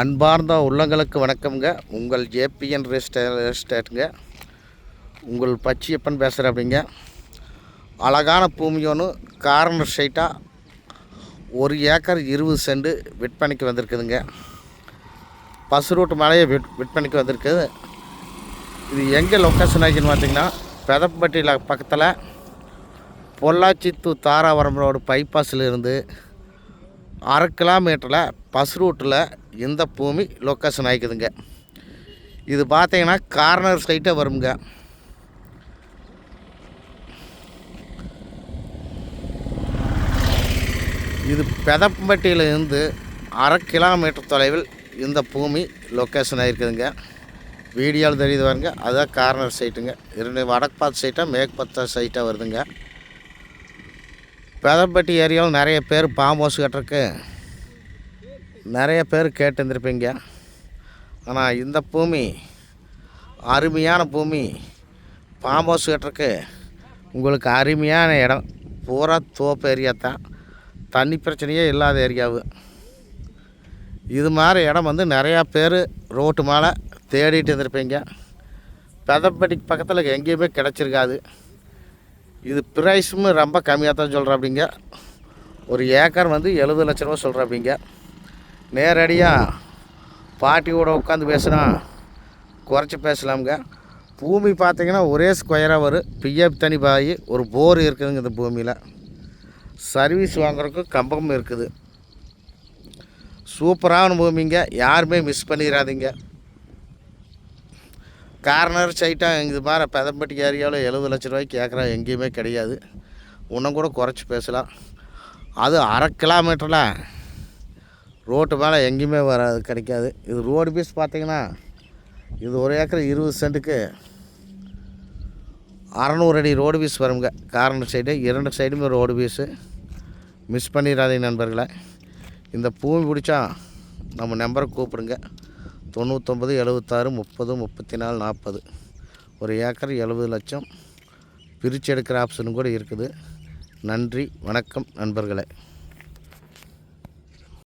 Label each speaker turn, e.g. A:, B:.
A: அன்பார்ந்த உள்ளங்களுக்கு வணக்கம்ங்க. உங்கள் ஜேபிஎன் ரெஸ்டே எஸ்டேட்டுங்க உங்கள் பச்சியப்பன் பேசுகிற அப்படிங்க அழகான பூமி ஒன்று கார்னர் ஸ்ட்ரைட்டாக ஒரு ஏக்கர் இருபது சென்ட் விற்பனைக்கு வந்திருக்குதுங்க. பசு ரோட்டு மலையை விற் விற்பனைக்கு வந்திருக்குது. இது எங்கே லொக்கேஷன் ஆகின்னு பார்த்தீங்கன்னா பெதப்பட்டியில் பக்கத்தில் பொள்ளாச்சி டு தாராபுரம் ரோடு பைபாஸில் இருந்து அரை கிலோமீட்டரில் பஸ் ரூட்டில் இந்த பூமி லொக்கேஷன் ஆகிக்குதுங்க இது பார்த்தீங்கன்னா கார்னர் சைட்டே வருங்க இது பெதப்பட்டியில் இருந்து அரை கிலோமீட்டர் தொலைவில் இந்த பூமி லொக்கேஷன் ஆகிருக்குதுங்க வீடியோவில் தெரியுது வருங்க அதுதான் கார்னர் சைட்டுங்க இரண்டு வடக்கு பார்த்து சைட்டாக மேற்கு பார்த்த சைட்டாக வருதுங்க. பெதப்பட்டி ஏரியாவில் நிறைய பேர் பாம்பு ஹவுஸ் கட்டுறக்கு நிறைய பேர் கேட்டுருந்துருப்பீங்க. ஆனால் இந்த பூமி அருமையான பூமி பாம்பு ஹவுஸ் கட்டுறக்கு உங்களுக்கு அருமையான இடம். பூரா தோப்பு ஏரியா தான். தண்ணி பிரச்சனையே இல்லாத ஏரியாவு இது மாதிரி இடம் வந்து நிறையா பேர் ரோட்டு மேலே தேடிட்டு இருந்திருப்பீங்க. பெதப்பட்டிக்கு பக்கத்தில் எங்கேயுமே கிடச்சிருக்காது. இது ப்ரைஸும் ரொம்ப கம்மியாக தான் சொல்கிறேன் ஒரு ஏக்கர் வந்து எழுபது லட்ச ரூபா சொல்கிறாப்பிங்க நேரடியாக பாட்டி கூட உட்காந்து பேசுனா குறைச்சி பேசலாமுங்க. பூமி பார்த்திங்கன்னா ஒரே ஸ்கொயராக வரும் பிஎஃப் தனி பாய் ஒரு போர் இருக்குதுங்க இந்த பூமியில். சர்வீஸ் வாங்குறதுக்கு கம்பம் இருக்குது. சூப்பரான பூமிங்க. யாருமே மிஸ் பண்ணிடாதீங்க கார்னர் சைட்டாக இது மாதிரி பெதம்பட்டி ஏரியாவில் எழுபது லட்ச ரூபாய்க்கு கேட்குறா எங்கேயுமே கிடையாது. இன்னும் கூட குறைச்சி பேசலாம். அது அரை கிலோமீட்டரில் ரோட்டு மேலே எங்கேயுமே வராது கிடைக்காது. இது ரோடு பீஸ் பார்த்தீங்கன்னா இது ஒரு ஏக்கர் இருபது சென்ட்டுக்கு அறநூறு அடி ரோடு பீஸ் வருங்க. கார்னர் சைடு இரண்டு சைடுமே ரோடு பீஸு மிஸ் பண்ணிடாதீங்க நண்பர்களை. இந்த பூமி பிடிச்சா நம்ம நம்பரை கூப்பிடுங்க. தொண்ணூத்தொம்பது எழுபத்தாறு முப்பது முப்பத்தி நாலு நாற்பது. ஒரு ஏக்கர் எழுபது லட்சம். பிரித்து எடுக்கிற ஆப்ஷனும் கூட இருக்குது. நன்றி வணக்கம் நண்பர்களே.